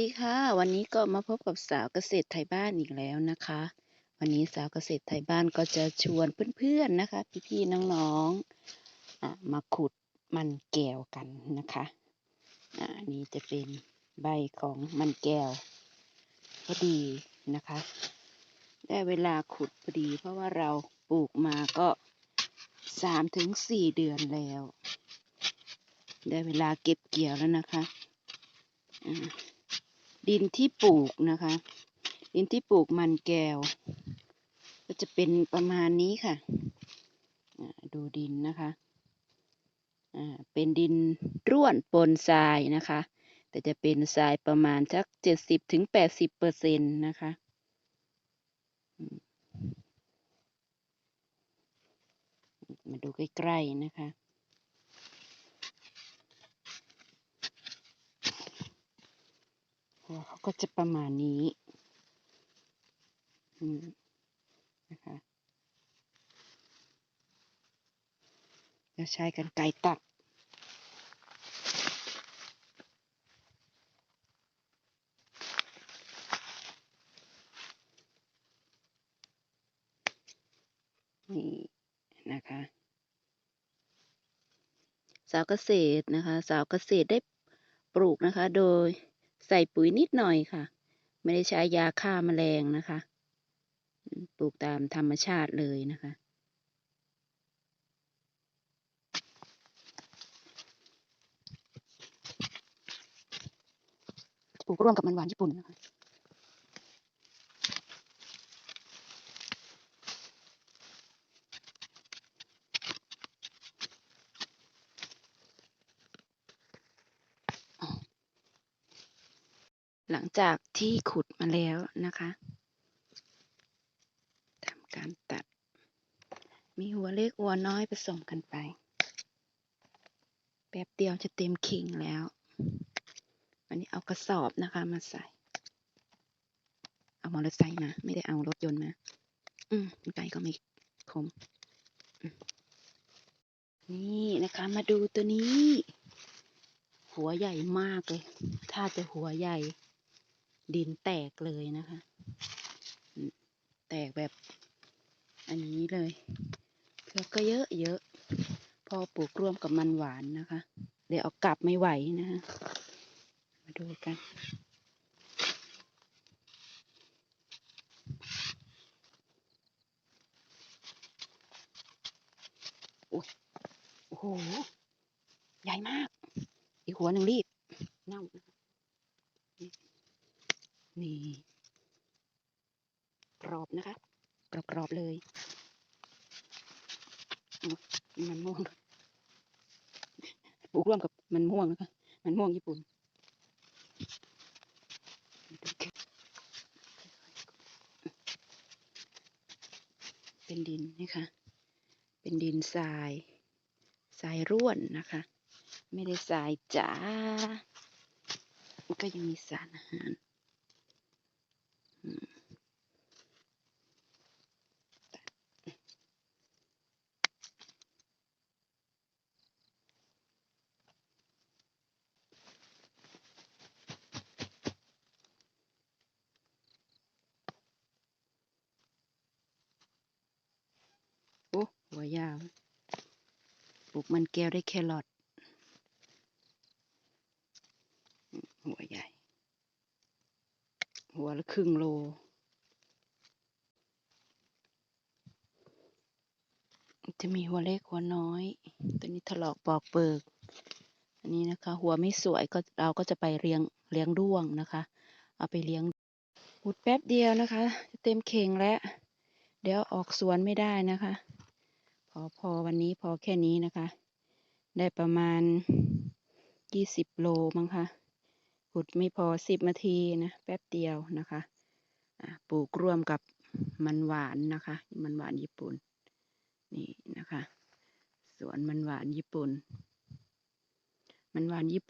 ดีค่ะ วันนี้ก็มาพบกับสาวเกษตรไทยบ้านอีกแล้วนะคะ วันนี้สาวเกษตรไทยบ้านก็จะชวนเพื่อนๆนะคะ พี่ๆน้องๆมาขุดมันแก้วกันนะคะอันนี้จะเป็นใบของมันแก้วพอดีนะคะ ได้เวลาขุดพอดี เพราะว่าเราปลูกมาก็สามถึงสี่เดือนแล้ว ได้เวลาเก็บเกี่ยวแล้วนะคะ อ่า ดินที่ปลูกนะคะ ดินที่ปลูกมันแก้ว ก็จะเป็นประมาณนี้ค่ะ ดูดินนะคะเป็นดินร่วนปนทรายนะคะ แต่จะเป็นทรายประมาณสักเจ็ดสิบถึงแปดสิบเปอร์เซ็นต์นะคะมาดูใกล้ ๆ นะคะ หัวเขา ก็จะประมาณนี้อืมนะคะจะใช้กันไกตัดนี่นะคะ สาวเกษตรนะคะ สาวเกษตรได้ปลูกนะคะ โดย ใส่ปุ๋ยนิดหน่อยค่ะ ไม่ได้ใช้ยาฆ่าแมลงนะคะ ปลูกตามธรรมชาติเลยนะคะ ปลูกร่วมกับมันหวานญี่ปุ่นนะคะ หลังจากที่ขุดมาแล้วนะคะทำการตัด มีหัวเล็กหัวน้อยผสมกันไป แป๊บเดียวจะเต็มขิงแล้ววันนี้เอากระสอบนะคะมาใส่ เอามอเตอร์ไซค์มา ไม่ได้เอารถยนต์มา อืมไกลก็ไม่คม นี่นะคะ มาดูตัวนี้ หัวใหญ่มากเลย ถ้าจะหัวใหญ่ ดินแตกเลยนะคะ แตกแบบอันนี้เลยแล้วก็เยอะเยอะ พอปลูกร่วมกับมันหวานนะคะ เดี๋ยวเอากลับไม่ไหวนะคะ มาดูกันโอ้โอ้โหใหญ่มาก อีกหัวหนึ่งรีบ เน่า นะคะนี่กรอบนะคะ กรอบกรอบๆเลยโอ้ยมันม่วงปลูกร่วมกับมันม่วงนะคะ มันม่วงญี่ปุ่นเป็นดินนะคะ เป็นดินทรายทรายร่วนนะคะ ไม่ได้ทรายจ๋ามันก็ยังมีสารอาหารอืม หัวยาว ปลูกมันแก้วได้แครอทหัวใหญ่ หัวละครึ่งโล จะมีหัวเล็กหัวน้อย ตัวนี้ถลอกปอกเปิก อันนี้นะคะ หัวไม่สวยก็เราก็จะไปเลี้ยงเลี้ยงด้วงนะคะ เอาไปเลี้ยงขุดแป๊บเดียวนะคะจะเต็มเข่งแล้ว เดี๋ยวออกสวนไม่ได้นะคะ ขอพอวันนี้พอแค่นี้นะคะ ได้ประมาณยี่สิบโลมั้งคะขุดไม่พอสิบนาทีนะแป๊บเดียวนะคะอะปลูกร่วมกับมันหวานนะคะ มันหวานญี่ปุ่น นี่นะคะ สวนมันหวานญี่ปุ่น มันหวานญี่ปุ่น